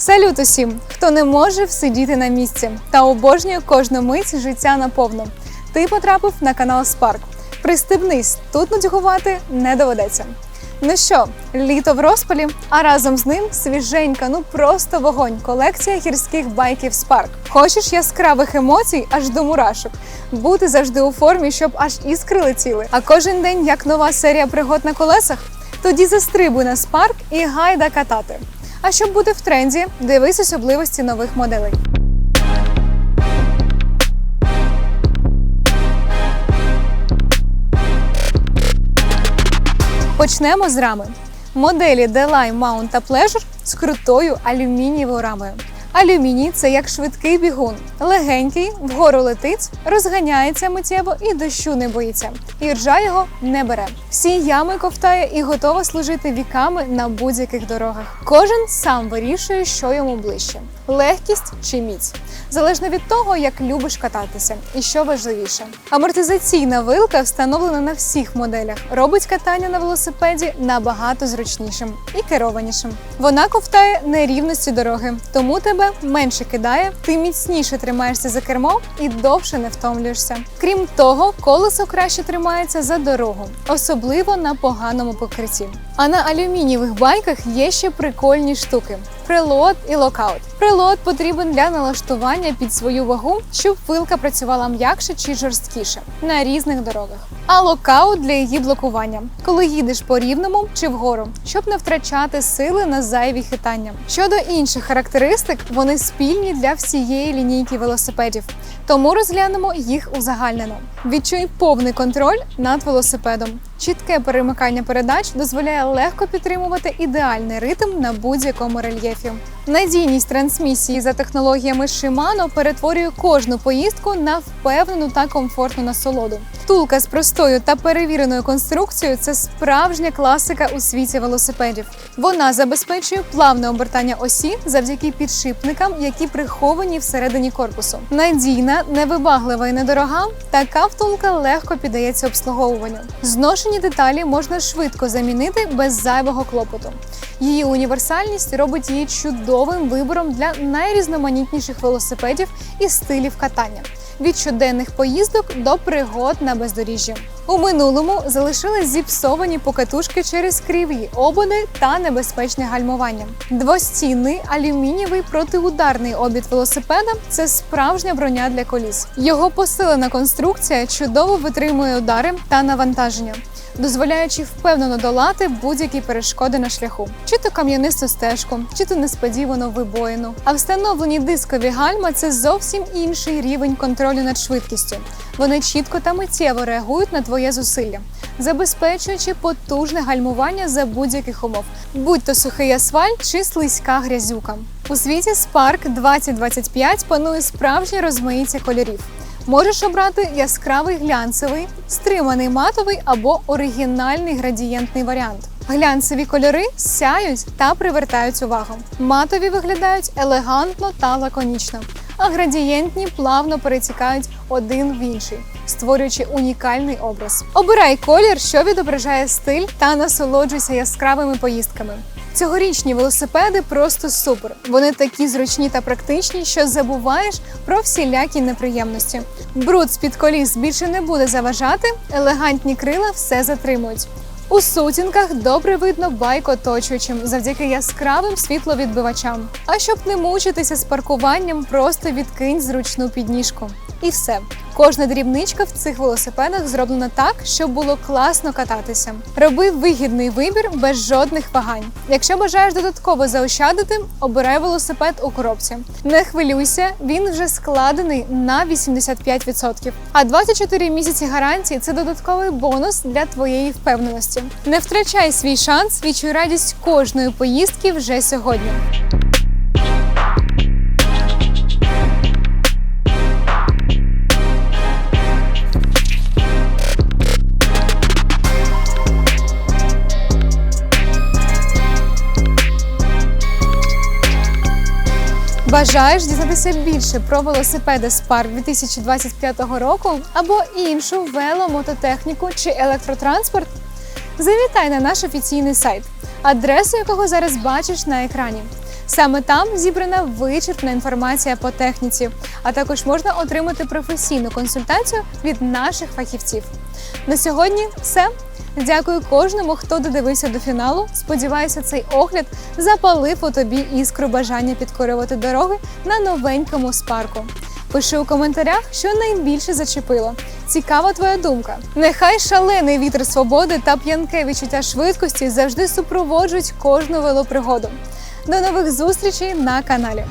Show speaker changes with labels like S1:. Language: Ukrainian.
S1: Салют усім, хто не може всидіти на місці та обожнює кожну мить життя наповну. Ти потрапив на канал Спарк. Пристебнись, тут нудьгувати не доведеться. Ну що, літо в розпалі, а разом з ним свіженька, ну просто вогонь. Колекція гірських байків Spark. Хочеш яскравих емоцій аж до мурашок, бути завжди у формі, щоб аж іскри летіли. А кожен день як нова серія пригод на колесах. Тоді застрибуй на Spark і гайда катати. А щоб бути в тренді, дивись особливості нових моделей. Почнемо з рами. Моделі D-Line Mount та Pleasure з крутою алюмінієвою рамою. Алюміній це як швидкий бігун, легенький, вгору летить, розганяється миттєво і дощу не боїться. І ржа його не бере. Всі ями ковтає і готова служити віками на будь-яких дорогах. Кожен сам вирішує, що йому ближче: легкість чи міць, залежно від того, як любиш кататися, і що важливіше. Амортизаційна вилка встановлена на всіх моделях, робить катання на велосипеді набагато зручнішим і керованішим. Вона ковтає нерівності дороги, тому тебе менше кидає, ти міцніше тримаєшся за кермо і довше не втомлюєшся. Крім того, колесо краще тримається за дорогу, особливо на поганому покритті. А на алюмінієвих байках є ще прикольні штуки: прилот і локаут. Прилот потрібен для налаштування під свою вагу, щоб вилка працювала м'якше чи жорсткіше на різних дорогах. А локаут для її блокування, коли їдеш по рівному чи вгору, щоб не втрачати сили на зайві хитання. Щодо інших характеристик, вони спільні для всієї лінійки велосипедів, тому розглянемо їх узагальнено. Відчуй повний контроль над велосипедом. Чітке перемикання передач дозволяє легко підтримувати ідеальний ритм на будь-якому рельєфі. Надійність трансмісії за технологіями Shimano перетворює кожну поїздку на впевнену та комфортну насолоду. Втулка з простою та перевіреною конструкцією це справжня класика у світі велосипедів. Вона забезпечує плавне обертання осі завдяки підшипникам, які приховані всередині корпусу. Надійна, невибаглива і недорога. Така втулка легко піддається обслуговуванню. Зношені деталі можна швидко замінити без зайвого клопоту. Її універсальність робить її чудовим вибором для найрізноманітніших велосипедів і стилів катання. Від щоденних поїздок до пригод на бездоріжжі. У минулому залишились зіпсовані покатушки через криві ободи та небезпечне гальмування. Двостінний алюмінієвий протиударний обід велосипеда це справжня броня для коліс. Його посилена конструкція чудово витримує удари та навантаження дозволяючи впевнено долати будь-які перешкоди на шляху, чи то кам'янисту стежку, чи то несподівану вибоїну. А встановлені дискові гальма це зовсім інший рівень контролю над швидкістю. Вони чітко та миттєво реагують на твоє зусилля, забезпечуючи потужне гальмування за будь-яких умов, будь то сухий асфальт чи слизька грязюка. У світі Spark 2025 панує справжнє розмаїття кольорів. Можеш обрати яскравий глянцевий, стриманий матовий або оригінальний градієнтний варіант. Глянцеві кольори сяють та привертають увагу. Матові виглядають елегантно та лаконічно, а градієнтні плавно перетікають один в інший, створюючи унікальний образ. Обирай колір, що відображає стиль, та насолоджуйся яскравими поїздками. Цьогорічні велосипеди просто супер. Вони такі зручні та практичні, що забуваєш про всілякі неприємності. Бруд з під коліс більше не буде заважати, елегантні крила все затримують. У сутінках добре видно байк оточуючим завдяки яскравим світловідбивачам. А щоб не мучитися з паркуванням, просто відкинь зручну підніжку. І все. Кожна дрібничка в цих велосипедах зроблена так, щоб було класно кататися. Роби вигідний вибір без жодних вагань. Якщо бажаєш додатково заощадити, обирай велосипед у коробці. Не хвилюйся, він вже складений на 85%. А 24 місяці гарантії це додатковий бонус для твоєї впевненості. Не втрачай свій шанс, відчуй радість кожної поїздки вже сьогодні. Бажаєш дізнатися більше про велосипеди Spark 2025 року або іншу веломототехніку чи електротранспорт? Завітай на наш офіційний сайт, адресу якого зараз бачиш на екрані. Саме там зібрана вичерпна інформація по техніці, а також можна отримати професійну консультацію від наших фахівців. На сьогодні все. Дякую кожному, хто додивився до фіналу. Сподіваюся, цей огляд запалив у тобі іскру бажання підкорювати дороги на новенькому спарку. Пиши у коментарях, що найбільше зачепило. Цікава твоя думка. Нехай шалений вітер свободи та п'янке відчуття швидкості завжди супроводжують кожну велопригоду. До нових зустрічей на каналі.